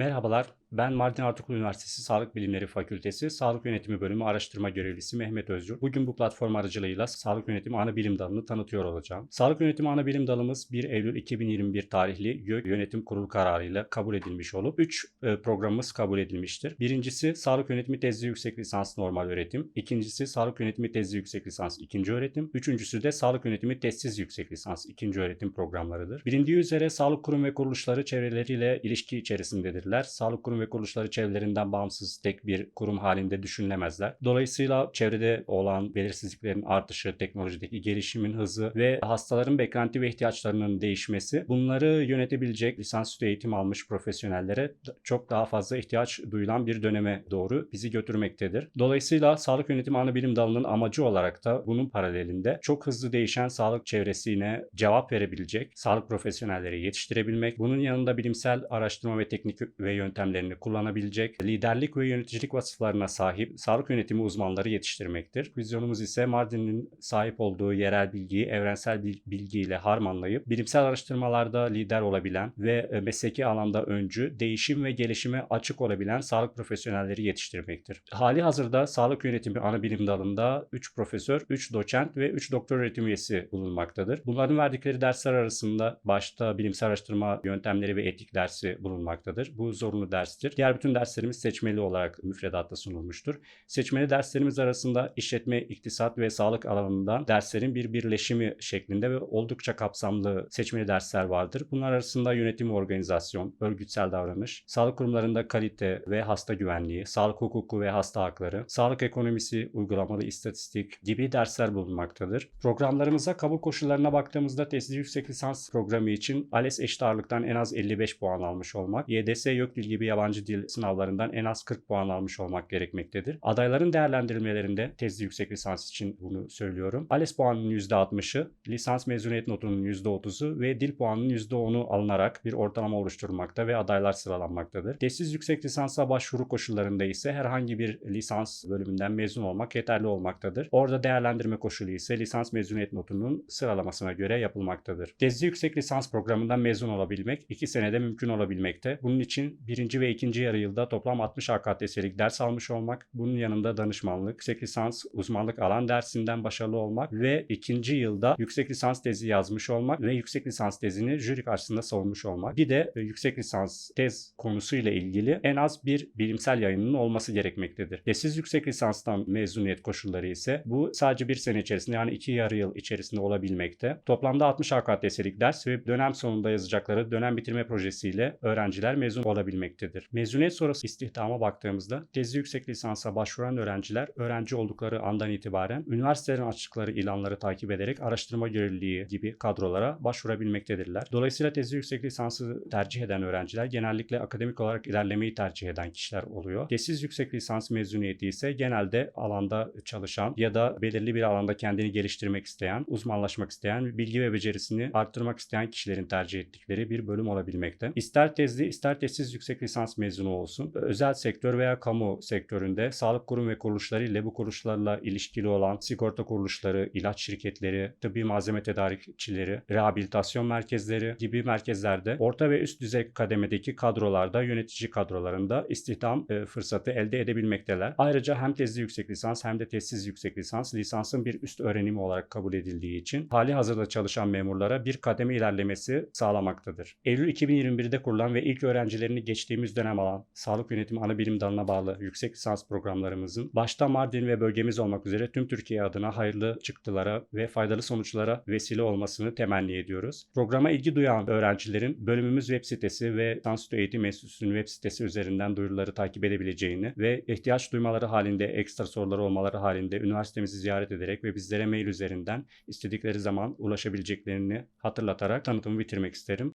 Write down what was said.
Merhabalar, ben Mardin Artuklu Üniversitesi Sağlık Bilimleri Fakültesi Sağlık Yönetimi Bölümü Araştırma Görevlisi Mehmet Özgür. Bugün bu platform aracılığıyla Sağlık Yönetimi ana bilim dalını tanıtıyor olacağım. Sağlık Yönetimi ana bilim dalımız 1 Eylül 2021 tarihli YÖK Yönetim Kurulu kararıyla kabul edilmiş olup 3 programımız kabul edilmiştir. Birincisi Sağlık Yönetimi Tezli Yüksek Lisans Normal Öğretim. İkincisi Sağlık Yönetimi Tezli Yüksek Lisans İkinci Öğretim. Üçüncüsü de Sağlık Yönetimi Tezsiz Yüksek Lisans İkinci Öğretim programlarıdır. Bilindiği üzere sağlık kurum ve kuruluşları çevreleriyle ilişki içerisindedirler. Sağlık kurum ve kuruluşları çevrelerinden bağımsız tek bir kurum halinde düşünülemezler. Dolayısıyla çevrede olan belirsizliklerin artışı, teknolojideki gelişimin hızı ve hastaların beklenti ve ihtiyaçlarının değişmesi bunları yönetebilecek lisansüstü eğitim almış profesyonellere çok daha fazla ihtiyaç duyulan bir döneme doğru bizi götürmektedir. Dolayısıyla sağlık yönetimi ana bilim dalının amacı olarak da bunun paralelinde çok hızlı değişen sağlık çevresine cevap verebilecek sağlık profesyonelleri yetiştirebilmek, bunun yanında bilimsel araştırma ve teknik ve yöntemlerini kullanabilecek, liderlik ve yöneticilik vasıflarına sahip sağlık yönetimi uzmanları yetiştirmektir. Vizyonumuz ise Mardin'in sahip olduğu yerel bilgiyi evrensel bilgiyle harmanlayıp bilimsel araştırmalarda lider olabilen ve mesleki alanda öncü, değişim ve gelişime açık olabilen sağlık profesyonelleri yetiştirmektir. Hali hazırda sağlık yönetimi ana bilim dalında 3 profesör, 3 doçent ve 3 doktor öğretim üyesi bulunmaktadır. Bunların verdikleri dersler arasında başta bilimsel araştırma yöntemleri ve etik dersi bulunmaktadır. Bu zorunlu derstir. Diğer bütün derslerimiz seçmeli olarak müfredatta sunulmuştur. Seçmeli derslerimiz arasında işletme, iktisat ve sağlık alanında derslerin bir birleşimi şeklinde ve oldukça kapsamlı seçmeli dersler vardır. Bunlar arasında yönetim organizasyon, örgütsel davranış, sağlık kurumlarında kalite ve hasta güvenliği, sağlık hukuku ve hasta hakları, sağlık ekonomisi, uygulamalı istatistik gibi dersler bulunmaktadır. Programlarımıza kabul koşullarına baktığımızda tezli yüksek lisans programı için ALES eşit ağırlıktan en az 55 puan almış olmak, YDS YÖK dil gibi yabancı dil sınavlarından en az 40 puan almış olmak gerekmektedir. Adayların değerlendirilmelerinde tezli yüksek lisans için bunu söylüyorum. ALES puanının %60'ı, lisans mezuniyet notunun %30'u ve dil puanının %10'u alınarak bir ortalama oluşturulmakta ve adaylar sıralanmaktadır. Tezsiz yüksek lisansa başvuru koşullarında ise herhangi bir lisans bölümünden mezun olmak yeterli olmaktadır. Orada değerlendirme koşulu ise lisans mezuniyet notunun sıralamasına göre yapılmaktadır. Tezli yüksek lisans programından mezun olabilmek 2 senede mümkün olabilmekte. Bunun için birinci ve ikinci yarı yılda toplam 60 AKTS'lik ders almış olmak, bunun yanında danışmanlık, yüksek lisans uzmanlık alan dersinden başarılı olmak ve ikinci yılda yüksek lisans tezi yazmış olmak ve yüksek lisans tezini jüri karşısında savunmuş olmak. Bir de e, yüksek lisans tez konusuyla ilgili en az bir bilimsel yayının olması gerekmektedir. Tezsiz yüksek lisanstan mezuniyet koşulları ise bu sadece bir sene içerisinde yani iki yarı yıl içerisinde olabilmekte. Toplamda 60 AKTS'lik ders ve dönem sonunda yazacakları dönem bitirme projesiyle öğrenciler mezun olabilmektedir. Mezuniyet sonrası istihdama baktığımızda tezli yüksek lisansa başvuran öğrenciler öğrenci oldukları andan itibaren üniversitelerin açtıkları ilanları takip ederek araştırma görevliliği gibi kadrolara başvurabilmektedirler. Dolayısıyla tezli yüksek lisansı tercih eden öğrenciler genellikle akademik olarak ilerlemeyi tercih eden kişiler oluyor. Tezsiz yüksek lisans mezuniyeti ise genelde alanda çalışan ya da belirli bir alanda kendini geliştirmek isteyen, uzmanlaşmak isteyen, bilgi ve becerisini arttırmak isteyen kişilerin tercih ettikleri bir bölüm olabilmekte. İster tezli ister tezsiz yüksek lisans mezunu olsun. Özel sektör veya kamu sektöründe sağlık kurum ve kuruluşları ile bu kuruluşlarla ilişkili olan sigorta kuruluşları, ilaç şirketleri, tıbbi malzeme tedarikçileri, rehabilitasyon merkezleri gibi merkezlerde orta ve üst düzey kademedeki kadrolarda, yönetici kadrolarında istihdam e, fırsatı elde edebilmekteler. Ayrıca hem tezli yüksek lisans hem de tezsiz yüksek lisans lisansın bir üst öğrenimi olarak kabul edildiği için hali hazırda çalışan memurlara bir kademe ilerlemesi sağlamaktadır. Eylül 2021'de kurulan ve ilk öğrencilerini geçtiğimiz dönem alan Sağlık Yönetimi Ana Bilim Dalı'na bağlı yüksek lisans programlarımızın başta Mardin ve bölgemiz olmak üzere tüm Türkiye adına hayırlı çıktılara ve faydalı sonuçlara vesile olmasını temenni ediyoruz. Programa ilgi duyan öğrencilerin bölümümüz web sitesi ve Lisansüstü Eğitim Enstitüsü'nün web sitesi üzerinden duyuruları takip edebileceğini ve ihtiyaç duymaları halinde ekstra soruları olmaları halinde üniversitemizi ziyaret ederek ve bizlere mail üzerinden istedikleri zaman ulaşabileceklerini hatırlatarak tanıtımı bitirmek isterim.